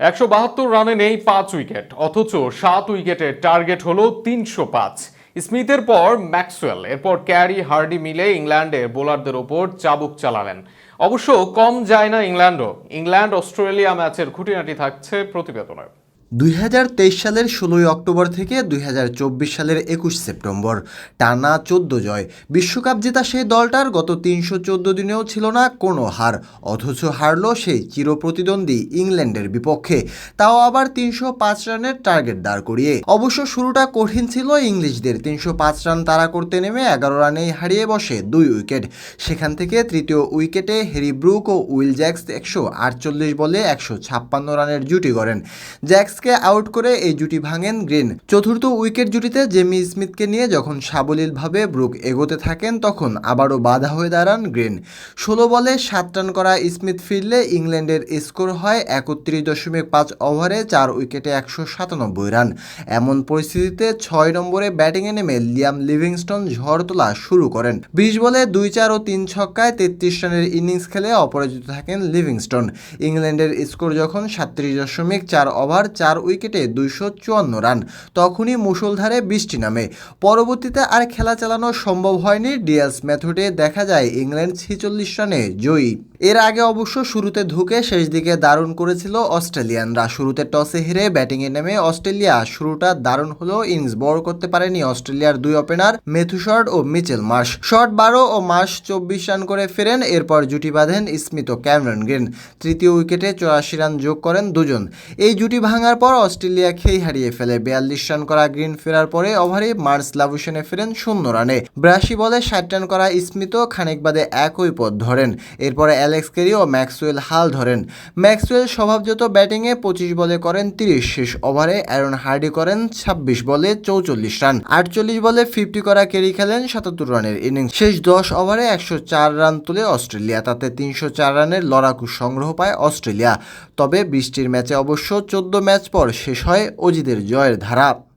একশো বাহাত্তর রানে নেই পাঁচ উইকেট, অথচ সাত উইকেটের টার্গেট হলো তিনশো পাঁচ। স্মিথের পর ম্যাক্সওয়েল, এরপর ক্যারি, হার্ডি মিলে ইংল্যান্ডের বোলারদের ওপর চাবুক চালালেন। অবশ্য কম যায় না ইংল্যান্ডও। ইংল্যান্ড অস্ট্রেলিয়া ম্যাচের খুঁটিনাটি থাকছে প্রতিবেদনে। দুই হাজার তেইশ সালের ষোলোই অক্টোবর থেকে দুই হাজার চব্বিশ সালের একুশ সেপ্টেম্বর, টানা চোদ্দ জয়। বিশ্বকাপ জেতা সেই দলটার গত তিনশো চোদ্দ দিনেও ছিল না কোনো হার, অথচ হারল সেই চিরপ্রতিদ্বন্দ্বী ইংল্যান্ডের বিপক্ষে। তাও আবার তিনশো পাঁচ রানের টার্গেট দাঁড় করিয়ে। অবশ্য শুরুটা কঠিন ছিল ইংলিশদের। তিনশো পাঁচ রান তাড়া করতে নেমে এগারো রানেই হারিয়ে বসে দুই উইকেট। সেখান থেকে তৃতীয় উইকেটে হ্যারি ব্রুক ও উইল জ্যাক্স একশো আটচল্লিশ বলে একশো ছাপ্পান্ন রানের জুটি করেন জ্যাক্সকে আউট করে এই জুটি ভাঙেন গ্রিন। চতুর্থ উইকেট জুটিতে জেমি স্মিথকে নিয়ে যখন সাবলীলভাবে ব্রুক এগোতে থাকেন, তখন আবারও বাধা হয়ে দাঁড়ান গ্রিন। ষোলো বলে সাত রান করা স্মিথ ফিরলে ইংল্যান্ডের স্কোর হয় একত্রিশ দশমিক পাঁচ ওভারে চার উইকেটে একশো সাতানব্বই রান। এমন পরিস্থিতিতে ছয় নম্বরে ব্যাটিংয়ে নেমে লিয়াম লিভিংস্টন ঝড় তোলা শুরু করেন। বিশ বলে দুই চার ও তিন ছক্কায় তেত্রিশ রানের ইনিংস খেলে অপরাজিত থাকেন লিভিংস্টন। ইংল্যান্ডের স্কোর যখন সাতত্রিশ দশমিক চার ওভার চার উইকেটে দুইশো চুয়ান্ন রান। তখনই মুষলধারে বৃষ্টি নামে। পরবর্তীতে আর খেলা চালানো সম্ভব হয়নি। ডিয়াস মেথডে দেখা যায় ইংল্যান্ড ছেচল্লিশ রানে জয়ী। এর আগে অবশ্য শুরুতে ঢুকে শেষ দিকে দারুণ করেছিল অস্ট্রেলিয়ানরা। শুরুতে টসে হেরে ব্যাটিংয়ে নেমে অস্ট্রেলিয়া শুরুটা দারুণ হলেও ইনিংস বড় করতে পারেনি অস্ট্রেলিয়ার দুই ওপেনার মেথুশর্ট ও মিচেল মার্শ। শর্ট বারো ও মার্শ চব্বিশ রান করে ফেরেন। এরপর জুটি বাঁধেন স্মিথ ও ক্যামেরন গ্রিন। তৃতীয় উইকেটে চুরাশি রান যোগ করেন দুজন। এই জুটি ভাঙার পর অস্ট্রেলিয়া খেই হারিয়ে ফেলে। বিয়াল্লিশ রান করা গ্রিন ফেরার পরে ওভারে মার্স লাভুসেনে ফেরেন শূন্য রানে। বিরাশি বলে ষাট রান করা স্মিথও খানিক বাদে একই পথ ধরেন। এরপরে অ্যালেক্স কেরি ও ম্যাক্সওয়েল হাল ধরেন। ম্যাক্সওয়েল স্বভাবজত ব্যাটিংয়ে পঁচিশ বলে করেন তিরিশ। শেষ ওভারে অ্যারন হার্ডি করেন ছাব্বিশ বলে চৌচল্লিশ রান। আটচল্লিশ বলে ফিফটি করা কেরি খেলেন সাতাত্তর রানের ইনিংস। শেষ দশ ওভারে একশো চার রান তুলে অস্ট্রেলিয়া। তাতে তিনশো চার রানের লড়াকু সংগ্রহ পায় অস্ট্রেলিয়া। তবে বৃষ্টির ম্যাচে অবশ্য চোদ্দ ম্যাচ পর শেষ হয় অজিদের জয়ের ধারা।